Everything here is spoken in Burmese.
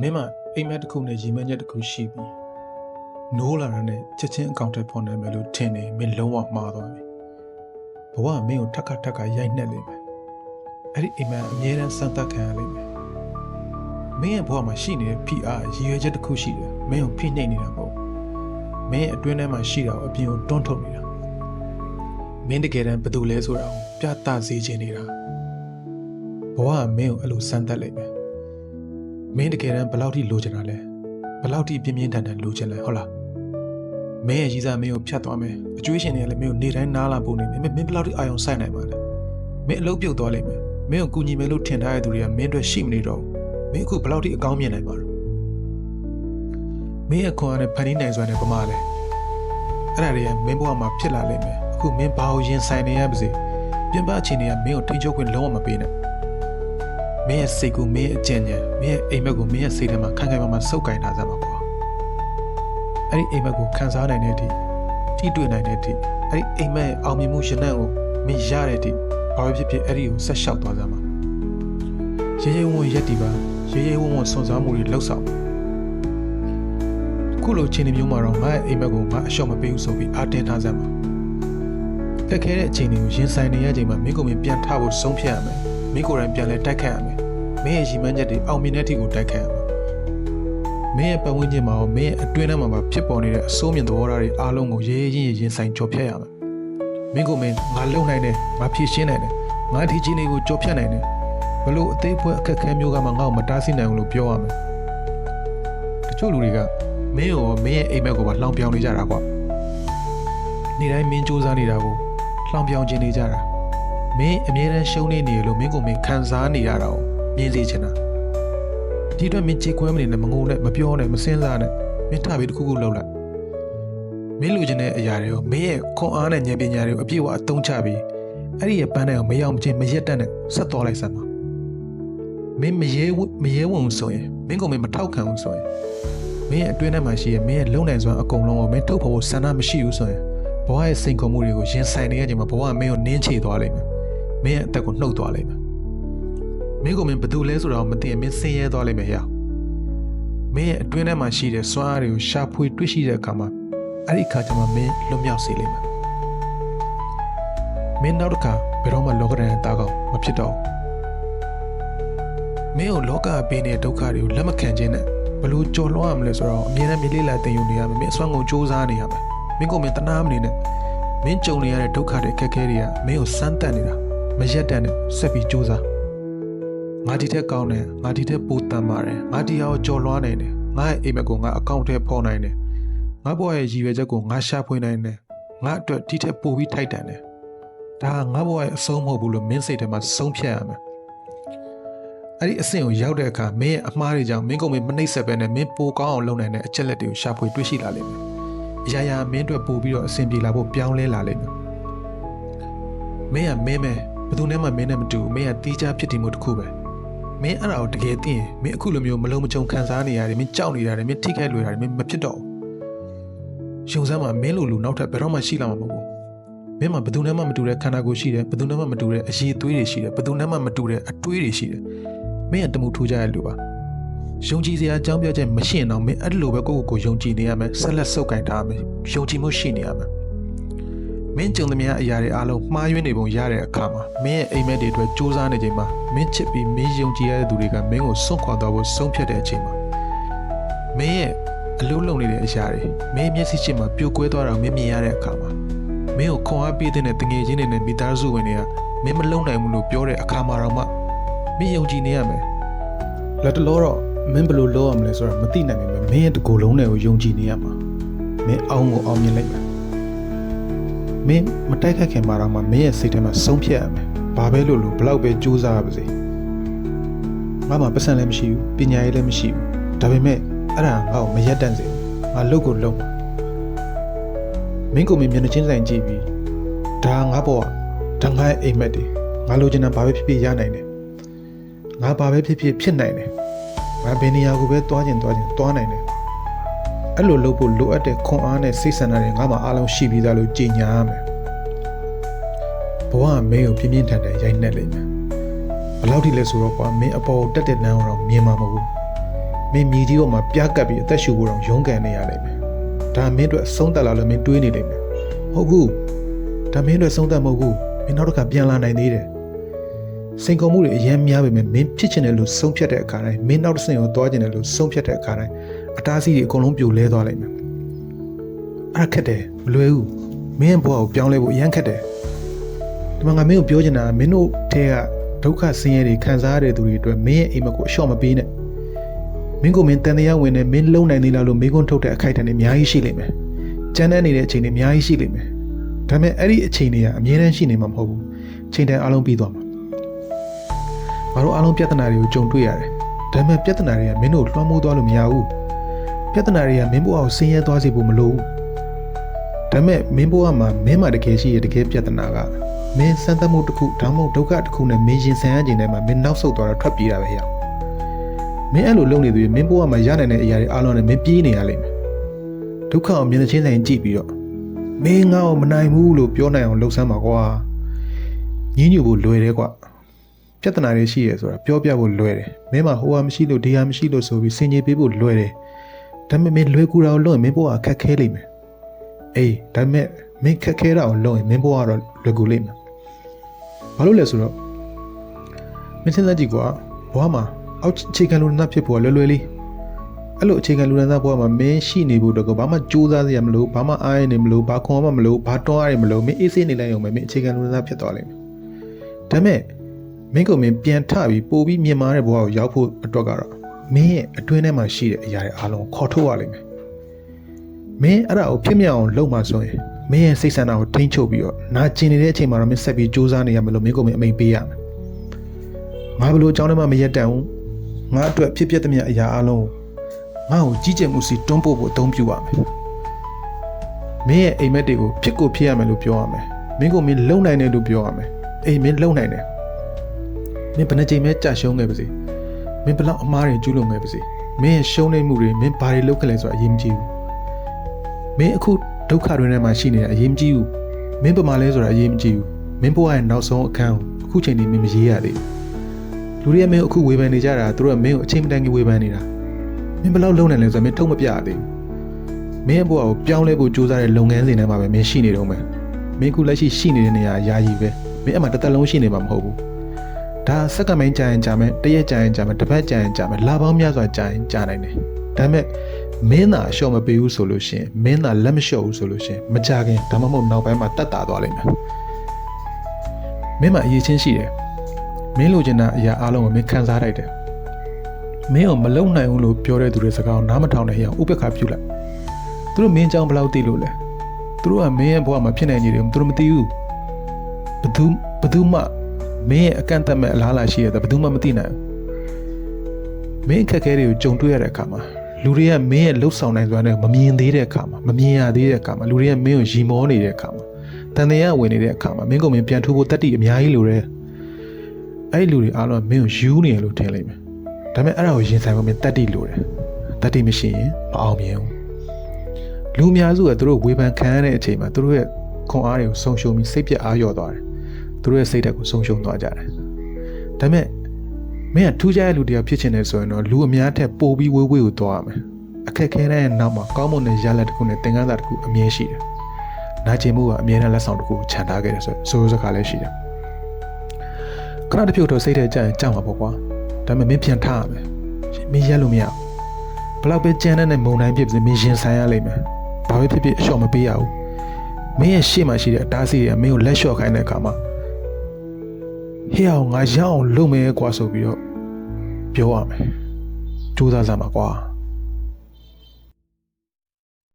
မင်းမအိမ်မက်တစ်ခုနဲ့ရီမန်းချက်တစ်ခုရှိပြီနိုးလာတာနဲ့ချက်ချင်းအကောင့်ထဲဖော်နိုင်မယ်လို့ထင်နေမင်းလုံးဝမှားသွားပြီဘဝကမင်းကိုထက်ခါထက်ခါရိုက်နှက်လိမ့်မယ်အဲ့ဒီအိမ်မက်အမြဲတမ်းစမ်းသပ်ခံရလိမ့်မယ်မင်းရဲ့ဘဝမှာရှိနေတဲ့ PR ရည်ရွယ်ချက်တစ်ခုရှိတယ်မင်းကိုဖိနှိပ်နေတာမဟုတ်မင်းရဲ့အတွင်းထဲမှာရှိတာကိုအပြင်ကိုတွန်းထုတ်နေတာမင်းတကယ်တမ်းဘယ်သူလဲဆိုတာကိုပြသစေချင်နေတာဘဝကမင်းကိုအဲ့လိုစမ်းသပ်လိမ့်မယ် မင်းတကယ်တမ်းဘယ်လောက်ထိလိုချင်တာလဲဘယ်လောက်ထိပြင်းပြင်းထန်ထန်လိုချင်လဲဟုတ်လားမင်းရဲ့ရည်စားမင်းကိုဖြတ်သွားမယ်အကျွေးရှင်တွေကလည်းမင်းကိုနေတိုင်းနားလာဖို့နေမင်းမင်းဘယ်လောက်ထိအာရုံစိုက်နိုင်မှာလဲမင်းအလုပ်ပြုတ်သွားလိမ့်မယ်မင်းကိုကူညီမယ်လို့ထင်ထားတဲ့သူတွေကမင်းအတွက်ရှိမနေတော့ဘူးမင်းအခုဘယ်လောက်ထိအကောင်းမြင်နိုင်မှာလဲမင်းရဲ့ခွန်အားနဲ့ဖန်တီးနိုင်စွမ်းနဲ့ပမာလဲအဲ့ဒါတွေကမင်းဘဝမှာဖြစ်လာလိမ့်မယ်အခုမင်းဘာကိုရင်ဆိုင်နေရပါစေပြင်ပအခြေအနေကမင်းကိုထိန်းချုပ်ခွင့်လုံးဝမပေးနဲ့ မင်းရဲ့စိတ်ကိုမင်းရဲ့အကျဉ်းဉာဏ်မင်းရဲ့အိမ်မက်ကိုမင်းရဲ့စိတ်ထဲမှာခိုင်ခိုင်မာမာစုပ်ကိုင်ထားစမ်းပါကွာအဲ့ဒီအိမ်မက်ကိုခံစားနိုင်တဲ့အထိထိတွေ့နိုင်တဲ့အထိအဲ့ဒီအိမ်မက်ရဲ့အောင်မြင်မှုရှင်နှံ့ကိုမင်းရတဲ့အထိဘာပဲဖြစ်ဖြစ်အဲ့ဒီကိုဆက်လျှောက်သွားစမ်းပါရေရေဝံ့ဝံ့ရက်တီပါရေရေဝံ့ဝံ့စွန်စားမှုတွေလှုပ်ဆောင်ခုလိုချိန်မျိုးမှာတော့ငါ့ရဲ့အိမ်မက်ကိုငါအလျှော့မပေးဘူးဆိုပြီးအာတင်ထားစမ်းပါခက်ခဲတဲ့အချိန်တွေကိုရင်ဆိုင်နေရချိန်မှာမင်းကိုမင်းပြန်ထဖို့ဆုံးဖြတ်ရမယ် မင်းကိုယ်တိုင်ပြန်လဲတိုက်ခတ်ရမယ်မင်းရဲ့ရည်မှန်းချက်တွေအောင်မြင်တဲ့အထိကိုတိုက်ခတ်ရမယ်မင်းရဲ့ပတ်ဝန်းကျင်မှာရောမင်းရဲ့အတွင်းထဲမှာပါဖြစ်ပေါ်နေတဲ့အဆိုးမြင်သဘောထားတွေအားလုံးကိုရေးရေးရင်ဆိုင်ကြော်ဖြတ်ရမယ်မင်းကိုမင်းငါလုံနိုင်တယ်ငါဖြည့်ရှင်းနိုင်တယ်ငါဒီချင်းတွေကိုကြော်ဖြတ်နိုင်တယ်ဘလို့အသေးဖွဲအခက်ခဲမျိုးကမှငါ့ကိုမတားဆီးနိုင်ဘူးလို့ပြောရမယ်တချို့လူတွေကမင်းရောမင်းရဲ့အိမ်မက်ကိုပါလှောင်ပြောင်နေကြတာကွာနေ့တိုင်းမင်းစူးစမ်းနေတာကိုလှောင်ပြောင်ခြင်းနေကြတာ မင်းအမြဲတမ်းရှုံးနေနေလို့မင်းကိုမင်းခံစားနေရတာကိုမြင်စေချင်တာဒီတော့မင်းကြေကွဲမနေနဲ့မငုံနဲ့မပြောနဲ့မစင်းစားနဲ့မင်းထပြီးတစ်ခုခုလုပ်လိုက်မင်းလိုချင်တဲ့အရာတွေကိုမင်းရဲ့ခွန်အားနဲ့ဉာဏ်ပညာတွေကိုအပြည့်အဝအသုံးချပြီးအဲ့ဒီရဲ့ပန်းတွေကိုမရောက်မချင်းမရက်တက်နဲ့ဆက်သွားလိုက်စမ်းပါမင်းမရဲဝမရဲဝင်ဘူးဆိုရင်မင်းကိုမင်းမထောက်ခံဘူးဆိုရင်မင်းရဲ့အတွင်းထဲမှာရှိရဲ့မင်းရဲ့လုံနိုင်စွမ်းအကုန်လုံးကိုမင်းထုတ်ဖို့ဆန္ဒမရှိဘူးဆိုရင်ဘဝရဲ့စိန်ခေါ်မှုတွေကိုရင်ဆိုင်နေရချိန်မှာဘဝကမင်းကိုနင်းချေသွားလိမ့်မယ် မင်းရဲ့အသက်ကိုနှုတ်သွားလိမ့်မယ်မင်းကိုမင်းဘယ်သူလဲဆိုတာကိုမသိရင်မင်းဆင်းရဲသွားလိမ့်မယ်ရမင်းရဲ့အတွင်းထဲမှာရှိတဲ့စွမ်းအားတွေကိုရှာဖွေတွေ့ရှိတဲ့အခါမှာအဲ့ဒီအခါကျမှမင်းလွတ်မြောက်စေလိမ့်မယ်မင်းနောက်တစ်ခါဘယ်တော့မှလောကဒဏ်ရဲ့တားကောင်မဖြစ်တော့ဘူးမင်းကိုလောကပေးနေတဲ့ဒုက္ခတွေကိုလက်မခံခြင်းနဲ့ဘယ်လို့ကြော်လွှားရမလဲဆိုတော့အမြဲတမ်းမြေလေးလာတင်ယူနေရမယ်မင်းအစွမ်းကုန်စူးစမ်းနေရမယ်မင်းကိုမင်းတနာမနေနဲ့မင်းကြုံနေရတဲ့ဒုက္ခတွေအခက်အခဲတွေကမင်းကိုစမ်းတက်နေတာ မရက်တန်နဲ့ဆက်ပြီးစူးစမ်းငါဒီထက်ကောင်းတယ်ငါဒီထက်ပိုတန်ပါတယ်ငါဒီဟာကိုကြော်လွှားနိုင်တယ်ငါရဲ့အိမ်မက်ကိုငါအကောင့်ထဲဖော်နိုင်တယ်ငါဘဝရဲ့ရည်ရွယ်ချက်ကိုငါရှာဖွေနိုင်တယ်ငါအတွက်ဒီထက်ပိုပြီးထိုက်တန်တယ်ဒါကငါဘဝရဲ့အဆုံးမဟုတ်ဘူးလို့မင်းစိတ်ထဲမှာဆုံးဖြတ်ရမယ်အဲ့ဒီအဆင့်ကိုရောက်တဲ့အခါမင်းရဲ့အမှားတွေကြောင့်မင်းကုန်မင်းမနှိမ့်ဆက်ပဲနဲ့မင်းပိုကောင်းအောင်လုပ်နိုင်တဲ့အချက်လက်တွေကိုရှာဖွေတွေ့ရှိလာလိမ့်မယ်အရာရာမင်းအတွက်ပို့ပြီးတော့အဆင်ပြေလာဖို့ပြောင်းလဲလာလိမ့်မယ်မင်းကမင်းပဲ ဘယ်သူနဲ့မှမင်းနဲ့မတူဘူးမင်းကတီးခြားဖြစ်တည်မှုတစ်ခုပဲမင်းအဲ့ဒါကိုတကယ်သိရင်မင်းအခုလိုမျိုးမလုံးမချုံခံစားနေရတယ်မင်းကြောက်နေရတယ်မင်းထိခိုက်လွယ်ရတယ်မင်းမဖြစ်တော့ဘူးရှုံစမ်းမှာမင်းလိုလူနောက်ထပ်ဘယ်တော့မှရှိလာမှာမဟုတ်ဘူးမင်းမှာဘယ်သူနဲ့မှမတူတဲ့ခန္ဓာကိုယ်ရှိတယ်ဘယ်သူနဲ့မှမတူတဲ့အရေးသွေးတွေရှိတယ်ဘယ်သူနဲ့မှမတူတဲ့အတွေးတွေရှိတယ်မင်းကတမှုထိုးကြရလူပါယုံကြည်စရာအကြောင်းပြချက်မရှိရင်တော့မင်းအဲ့လိုပဲကိုယ့်ကိုယ်ကိုယုံကြည်နေရမယ်ဆက်လက်စုပ်ကိုင်ထားရမယ်ယုံကြည်မှုရှိနေရမယ် မင်းကြုံသမျှအရာတွေအားလုံးမှားယွင်းနေပုံရတဲ့အခါမှာမင်းရဲ့အိမ်မက်တွေအတွက်စူးစမ်းနေချိန်မှာမင်းချစ်ပြီးမင်းယုံကြည်ရတဲ့သူတွေကမင်းကိုစွန့်ခွာသွားဖို့ဆုံးဖြတ်တဲ့အချိန်မှာမင်းရဲ့အလုံးလုံးနေတဲ့အရာတွေမင်းမျက်စိရှိမှပြိုကွဲသွားတာကိုမင်းမြင်ရတဲ့အခါမှာမင်းကိုခွန်အားပေးတဲ့တငယ်ချင်းတွေနဲ့မိသားစုဝင်တွေကမင်းမလုံနိုင်ဘူးလို့ပြောတဲ့အခါမှာတော့မှမင်းယုံကြည်နေရမယ်လက်တလောတော့မင်းဘယ်လိုလုပ်ရမလဲဆိုတာမသိနိုင်ပေမဲ့မင်းရဲ့တကူလုံးတွေကိုယုံကြည်နေရမှာမင်းအောင်ကိုအောင်မြင်လိုက်မယ် မင်းမတိုက်ခတ်ခင်မှာတော့မှမင်းရဲ့စိတ်ထဲမှာဆုံးဖြတ်ရမယ်။ဘာပဲလို့လို့ဘလောက်ပဲကြိုးစားရပါစေ။ငါမှပတ်စံလည်းမရှိဘူးပညာရေးလည်းမရှိဘူး။ဒါပေမဲ့အဲ့ဒါငါ့ကိုမရက်တန့်စေဘူး။ငါလုပ်ကိုလုပ်မှာ။မင်းကိုမင်းမျက်နှာချင်းဆိုင်ကြည့်ပြီးဒါငါဘောဒါငါရဲ့အိမ်မက်တွေငါလိုချင်တာဘာပဲဖြစ်ဖြစ်ရနိုင်တယ်။ငါဘာပဲဖြစ်ဖြစ်ဖြစ်နိုင်တယ်။ငါဘယ်နေရာကိုပဲသွားကျင်သွားကျင်သွားနိုင်တယ်။ အဲ့လိုလုပ်ဖို့လိုအပ်တဲ့ခွန်အားနဲ့စိတ်ဆန္ဒတွေငါမှအားလုံးရှိပြီးသားလို့ကြေညာရမယ်ဘဝကမင်းကိုပြင်းပြင်းထန်ထန်ရိုက်နှက်လိမ့်မယ်ဘယ်လောက်ထိလဲဆိုတော့ကွာမင်းအပေါ်တက်တဲ့လမ်းကိုတော့မြင်မှာမဟုတ်ဘူးမမင်းမြေကြီးပေါ်မှာပြားကပ်ပြီးအသက်ရှူဖို့တော့ရုန်းကန်နေရလိမ့်မယ်ဒါမင်းတို့အဆုံးသက်လာလို့မင်းတွေးနေလိမ့်မယ်ဟုတ်ကူဒါမင်းတို့ဆုံးသက်မဟုတ်ဘူးမင်းနောက်တစ်ခါပြန်လာနိုင်သေးတယ်စိန်ခေါ်မှုတွေအများများပဲမင်းဖြစ်ချင်တယ်လို့ဆုံးဖြတ်တဲ့အခါတိုင်းမင်းနောက်တစ်ဆင့်ကိုသွားချင်တယ်လို့ဆုံးဖြတ်တဲ့အခါတိုင်း အတားအဆီးတွေအကုန်လုံးပြိုလဲသွားလိမ့်မယ်အဲ့ခက်တယ်မလွယ်ဘူးမင်းဘဝကိုပြောင်းလဲဖို့အရန်ခက်တယ်ဒီမှာငါမင်းကိုပြောချင်တာကမင်းတို့ထဲကဒုက္ခဆင်းရဲတွေခံစားရတဲ့သူတွေအတွက်မင်းရဲ့အိမ်မက်ကိုအလျှော့မပေးနဲ့မင်းကိုမင်းတန်တရားဝင်နေမင်းလုံနိုင်သေးလားလို့မင်းကုန်းထုတ်တဲ့အခိုက်အတန့်တွေအများကြီးရှိလိမ့်မယ်ကြမ်းတမ်းနေတဲ့အချိန်တွေအများကြီးရှိလိမ့်မယ်ဒါပေမဲ့အဲ့ဒီအချိန်တွေကအမြဲတမ်းရှိနေမှာမဟုတ်ဘူးချိန်တန်အလုံးပြီးသွားမှာငါတို့အားလုံးပြဿနာတွေကိုကြုံတွေ့ရတယ်ဒါပေမဲ့ပြဿနာတွေကမင်းတို့လွှမ်းမိုးသွားလို့မရဘူး ပြဿနာတွေကမင်းဘဝကိုဆင်းရဲသွားစေဖို့မလိုဘူးဒါပေမဲ့မင်းဘဝမှာမင်းမှာတကယ်ရှိရတကယ်ပြဿနာကမင်းစမ်းသပ်မှုတစ်ခုဒါမှမဟုတ်ဒုက္ခတစ်ခုနဲ့မင်းရင်ဆိုင်ရခြင်းထဲမှာမင်းနောက်ဆုတ်သွားတော့ထွက်ပြေးတာပဲရအောင်မင်းအဲ့လိုလုပ်နေသူမင်းဘဝမှာရနိုင်တဲ့အရာတွေအားလုံးနဲ့မင်းပြေးနေရလိမ့်မယ်ဒုက္ခကိုမျက်နှာချင်းဆိုင်ကြည့်ပြီးတော့မင်းငါ့ကိုမနိုင်ဘူးလို့ပြောနိုင်အောင်လှုပ်ဆမ်းပါကွာညင်းညူဖို့လွယ်တယ်ကွာပြဿနာတွေရှိရဆိုတာပြောပြဖို့လွယ်တယ်မင်းမှာဟိုဟာမရှိလို့ဒီဟာမရှိလို့ဆိုပြီးစင်ကြေပေးဖို့လွယ်တယ် ဒါပေမဲ့မင်းလွယ်ကူတာကိုလုပ်ရင်မင်းဘဝအခက်ခဲလိမ့်မယ်အေးဒါပေမဲ့မင်းခက်ခဲတာကိုလုပ်ရင်မင်းဘဝကတော့လွယ်ကူလိမ့်မယ်ဘာလို့လဲဆိုတော့မင်းစဉ်းစားကြည့်ကွာဘဝမှာအောက်အခြေခံလူနာဖြစ်ဖို့လွယ်လွယ်လေးအဲ့လိုအခြေခံလူနာဘဝမှာမင်းရှိနေဖို့တော့ဘာမှကြိုးစားစရာမလိုဘာမှအားရနေမလို့ဘာခွန်မှမလို့ဘာတွန်းအားရမလို့မင်းအေးဆေးနေလိုက်ရုံပဲမင်းအခြေခံလူနာဖြစ်သွားလိမ့်မယ်ဒါပေမဲ့မင်းကမင်းပြန်ထပြီးပို့ပြီးမြင်မာတဲ့ဘဝကိုရောက်ဖို့အတွက်ကတော့ မင်းရဲ့အတွင်းထဲမှာရှိတဲ့အရာတွေအားလုံးခေါ်ထုတ်ရလိမ့်မယ်မင်းအဲ့ဒါကိုဖြစ်မြောက်အောင်လုပ်မှဆိုရင်မင်းရဲ့စိတ်ဆန္ဒကိုထိန်းချုပ်ပြီးတော့နာကျင်နေတဲ့အချိန်မှာတော့မင်းဆက်ပြီးစူးစမ်းနေရမယ်လို့မင်းကမင်းအမိန်ပေးရမယ်ငါဘလို့အကြောင်းထဲမှာမရက်တန်ဘူးငါအတွက်ဖြစ်ဖြစ်သမျှအရာအလုံးငါ့ကိုကြီးကျယ်မှုစီတွန်းပို့ဖို့အသုံးပြုရမယ်မင်းရဲ့အိမ်မက်တွေကိုဖြစ်ကိုဖြစ်ရမယ်လို့ပြောရမယ်မင်းကိုမင်းလုံနိုင်တယ်လို့ပြောရမယ်အေးမင်းလုံနိုင်တယ်မင်းဘယ်နှချိန်မဲကြာရှုံးခဲ့ပါစေ မင်းဘလောက်အမားတွေကျူးလွန်ခဲ့ပါစေမင်းရဲ့ရှုံးနေမှုတွေမင်းဘာတွေလုပ်ခဲ့လဲဆိုတာအရေးမကြီးဘူးမင်းအခုဒုက္ခတွေထဲမှာရှိနေတဲ့အရေးမကြီးဘူးမင်းပမာလဲဆိုတာအရေးမကြီးဘူးမင်းဘဝရဲ့နောက်ဆုံးအခန်းကိုအခုချိန်ဒီမင်းမရေးရသေးဘူးလူတွေကမင်းကိုအခုဝေဖန်နေကြတာသူတို့ကမင်းကိုအချိန်မတန်ကြီးဝေဖန်နေတာမင်းဘလောက်လုံးနိုင်လဲဆိုတော့မင်းထုံမပြရသေးဘူးမင်းရဲ့ဘဝကိုပြောင်းလဲဖို့ကြိုးစားတဲ့လုပ်ငန်းစဉ်ထဲမှာပဲမင်းရှိနေတော့မယ်မင်းအခုလက်ရှိရှိနေတဲ့နေရာယာယီပဲမင်းအမှတစ်သက်လုံးရှိနေမှာမဟုတ်ဘူး ဒါစက္ကမိုင်းကြာရင်ကြာမယ်တရက်ကြာရင်ကြာမယ်တစ်ပတ်ကြာရင်ကြာမယ်လပေါင်းများစွာကြာရင်ကြာနိုင်တယ်ဒါပေမဲ့မင်းသာအလျှော့မပေးဘူးဆိုလို့ရှိရင်မင်းသာလက်မလျှော့ဘူးဆိုလို့ရှိရင်မကြခင်ဒါမှမဟုတ်နောက်ပိုင်းမှာတတ်တာသွားလိမ့်မယ်မင်းမှာအရေးချင်းရှိတယ်မင်းလိုချင်တာအရာအလုံးကိုမင်းခံစားလိုက်တယ်မင်းကိုမလုံနိုင်ဘူးလို့ပြောတဲ့သူတွေစကားကိုနားမထောင်တဲ့ဟောင်ဥပက္ခပြုလိုက်သူတို့မင်းကြောင်ဘယ်လောက်သိလို့လဲသူတို့ကမင်းရဲ့ဘဝမှာဖြစ်နေနေတယ်သူတို့မသိဘူးဘသူဘသူမှ မင်းရဲ့အကန့်အသတ်မဲ့အလားအလာရှိရတဲ့ဘသူမှမသိနိုင်ဘူးမင်းအခက်အခဲတွေကိုကြုံတွေ့ရတဲ့အခါမှာလူတွေကမင်းရဲ့လှုပ်ဆောင်နိုင်စွာနဲ့မမြင်သေးတဲ့အခါမှာမမြင်ရသေးတဲ့အခါမှာလူတွေကမင်းကိုရီမောနေတဲ့အခါမှာတန်တရားဝင်နေတဲ့အခါမှာမင်းကမင်းပြန်ထူဖို့တတိအများကြီးလိုတယ်အဲ့ဒီလူတွေအားလုံးမင်းကိုယူနေရလို့ထင်လိမ့်မယ်ဒါပေမဲ့အဲ့ဒါကိုရင်ဆိုင်ဖို့မင်းတတိလိုတယ်တတိမရှိရင်မအောင်မြင်ဘူးလူအများစုကသူတို့ဝေဖန်ခံရတဲ့အချိန်မှာသူတို့ရဲ့ခွန်အားတွေကိုဆုံးရှုံးပြီးစိတ်ပြက်အားလျော့သွားတယ် သူတို့ရဲ့စိတ်ဓာတ်ကိုဆုံးရှုံးသွားကြတယ်ဒါပေမဲ့မင်းကထူးခြားတဲ့လူတစ်ယောက်ဖြစ်ချင်တယ်ဆိုရင်တော့လူအများထက်ပိုပြီးဝေးဝေးကိုသွားရမယ်အခက်ခဲတဲ့နောက်မှာကောင်းမွန်တဲ့ရလဒ်တစ်ခုနဲ့သင်ခန်းစာတစ်ခုအမြဲရှိတယ်နာကျင်မှုကအမြဲတမ်းလက်ဆောင်တစ်ခုခြံထားခဲ့တယ်ဆိုဆိုစကားလည်းရှိတယ်ခဏတစ်ဖြုတ်တော့စိတ်ထဲကြရင်ကြောက်မှာပေါ့ကွာဒါပေမဲ့မင်းပြန်ထားရမယ်မင်းရက်လို့မရဘူးဘလောက်ပဲကြမ်းတဲ့မုံတိုင်းဖြစ်ဖြစ်မင်းရင်ဆိုင်ရလိမ့်မယ်ဘာပဲဖြစ်ဖြစ်အလျှော့မပေးရဘူးမင်းရဲ့ရှေ့မှာရှိတဲ့အတားအဆီးတွေကမင်းကိုလက်လျှော့ခိုင်းတဲ့အခါမှာ ဟဲ့အောင်ငါရအောင်လုပ်မယ်ကွာဆိုပြီးတော့ပြောရမယ်ကြိုးစားစမ်းပါကွာ